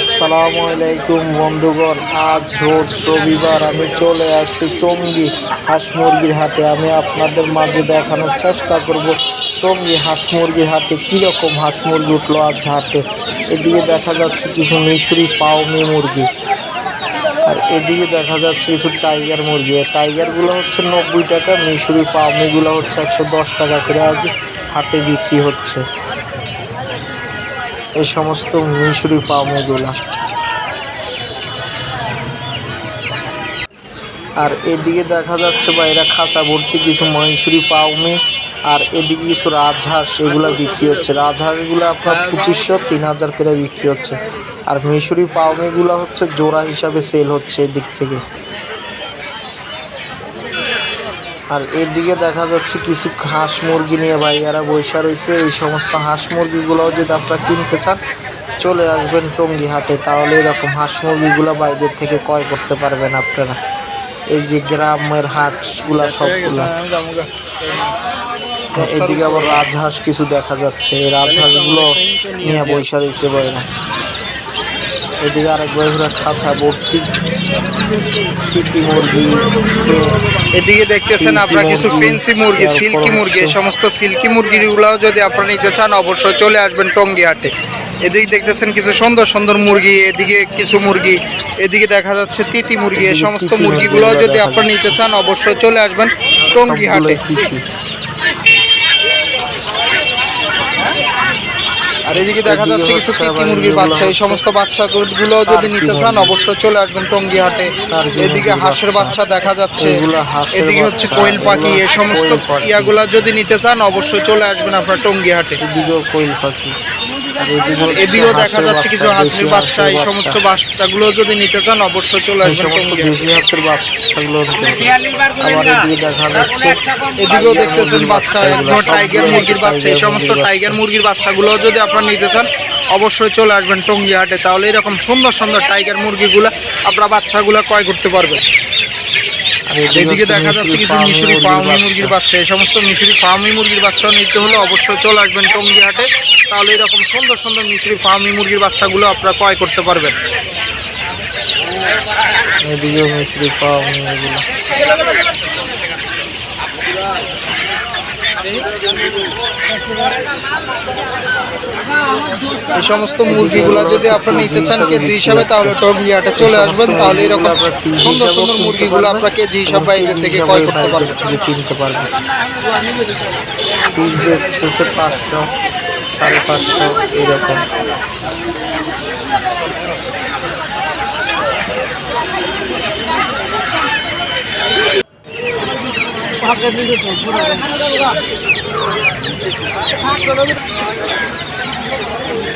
আসসালামু আলাইকুম বন্ধুগণ, আজ রোজ রবিবার আমি চলে আসছি টঙ্গি হাঁস মুরগির হাটে। আমি আপনাদের মাঝে দেখানোর চেষ্টা করব টঙ্গি হাঁস মুরগির হাটে কীরকম হাঁস মুরগি উঠল আজ হাটে। এদিকে দেখা যাচ্ছে কিছু মিশরি পাওমি মুরগি, আর এদিকে দেখা যাচ্ছে কিছু টাইগার মুরগি। টাইগারগুলো হচ্ছে নব্বই টাকা, মিশরি পাওমিগুলো হচ্ছে একশো দশ টাকা করে আজ হাটে বিক্রি হচ্ছে। এই সমস্ত মিশরি পামগুলা আর এদিকে দেখা যাচ্ছে বা এরা খাঁচা ভর্তি কিছু মহীশুরি পাউমি আর এদিকে কিছু রাজহাঁস, এগুলো বিক্রি হচ্ছে। রাজহাঁসগুলো আপনার পঁচিশশো, তিন হাজার করে বিক্রি হচ্ছে। আর মিশরি পাউমিগুলো হচ্ছে জোড়া হিসাবে সেল হচ্ছে এদিক থেকে। আর এদিকে দেখা যাচ্ছে কিছু হাঁস মুরগি নিয়ে ভাইয়ারা বৈশা রয়েছে। এই সমস্ত হাঁস মুরগিগুলোও যদি আপনারা কিনতে চান, চলে আসবেন টঙ্গি হাতে তাহলে এরকম হাঁস মুরগিগুলো বাইরের থেকে ক্রয় করতে পারবেন আপনারা। এই যে গ্রামের হাটগুলা সবগুলা। এদিকে আবার রাজহাঁস কিছু দেখা যাচ্ছে। এই রাজহাঁসগুলো নিয়ে বৈশা রয়েছে বাইরা এদিকে আরেক বাইরা খাঁচা ভর্তি। তিতি মুরগি এদিকে দেখতেছেন আপনারা কিছু ফেন্সি মুরগি সিল্কি মুরগি এই সমস্ত সিল্কি মুরগিগুলোও যদি আপনারা নিতে চান অবশ্যই চলে আসবেন টঙ্গি হাটে এদিকে দেখতেছেন কিছু সুন্দর সুন্দর মুরগি এদিকে কিছু মুরগি এদিকে দেখা যাচ্ছে তিতি মুরগি এই সমস্ত মুরগিগুলো যদি আপনারা নিতে চান অবশ্যই চলে আসবেন টঙ্গি হাটে সবগুলোই তিতি আর এদিকে দেখা যাচ্ছে কিছু তিতি মুরগির বাচ্চা এই সমস্ত সমস্ত বাচ্চাগুলো যদি নিতে চান অবশ্যই চলে আসবেন টঙ্গি হাটে এদিকে হাঁসের বাচ্চা। বাচ্চা দেখা যাচ্ছে। এদিকে হচ্ছে কোয়েল পাখি। এই সমস্ত ইয়াগুলা যদি নিতে চান অবশ্যই চলে আসবেন আপনার টঙ্গি হাটে এদিকেও কোয়েল পাখি। এদিকেও দেখা যাচ্ছে কিছু হাঁসের বাচ্চা এই সমস্ত বাচ্চা। বাচ্চাগুলো যদি নিতে চান অবশ্যই চলে আসবেন। দেশি হাঁসের বাচ্চাগুলো আবার এদিকে দেখা যাচ্ছে এদিকেও দেখতেছেন বাচ্চা টাইগার মুরগির বাচ্চা এই সমস্ত টাইগার মুরগির বাচ্চাগুলো যদি আপনারা নিতে চান অবশ্যই চলে আসবেন টঙ্গি হাটে তাহলে এরকম সুন্দর সুন্দর টাইগার মুরগিগুলো আপনারা বাচ্চাগুলো ক্রয় করতে পারবেন এদিকে দেখা যাচ্ছে কিছু মিশরি মুরগির ফার্মি বাচ্চা। মুরগির বাচ্চা। এই সমস্ত মিশরি ফার্মি মুরগির বাচ্চা নিতে হলে অবশ্যই চলে আসবেন টঙ্গি হাটে। তাহলে এরকম সুন্দর সুন্দর মিশরি ফার্মি মুরগির বাচ্চাগুলো আপনারা ক্রয় করতে পারবেন। এদিকেও মিশরি ফার্মি এগুলো এই সমস্ত মুরগিগুলো যদি আপনারা নিতে চান কেজি হিসাবে, তাহলে টঙ্গি হাটে চলে আসবেন। তাহলে এরকম সুন্দর সুন্দর মুরগিগুলো আপনারা কেজি হিসাবে বাইরে থেকে ক্রয় করতে পারবেন। কিনতে পারবেন। পিস বেচতেছে পাঁচশো, সাড়ে পাঁচশো, এরকম।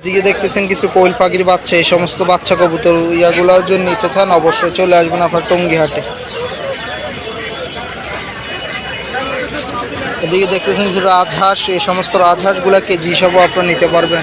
এদিকে দেখতেছেন কিছু কোয়েল পাখির বাচ্চা, এই সমস্ত বাচ্চা কবুতর ইয়াগুলো জন্য নিতে চান, অবশ্যই চলে আসবেন আপনার টঙ্গি হাটে এদিকে দেখতেছেন যে রাজহাঁস এই সমস্ত রাজহাঁসগুলো কেজি হিসাবেও আপনারা নিতে পারবেন।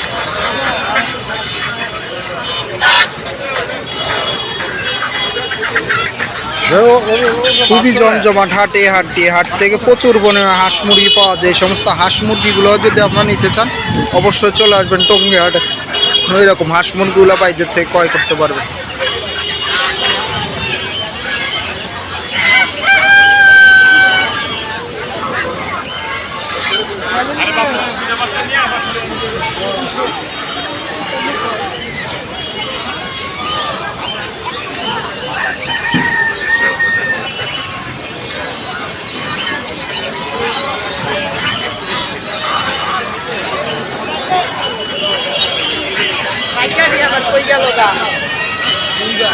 খুবই জমজমাট, হাটে হাটে হাটটি হাট থেকে প্রচুর পরিমাণে হাঁস মুরগি পাওয়া যায়। সমস্ত হাঁস মুরগিগুলো যদি আপনারা নিতে চান, অবশ্যই চলে আসবেন টঙ্গি হাটে ওই রকম হাঁস মুরগিগুলো বাইদের থেকে ক্রয় করতে পারবেন। 个第一个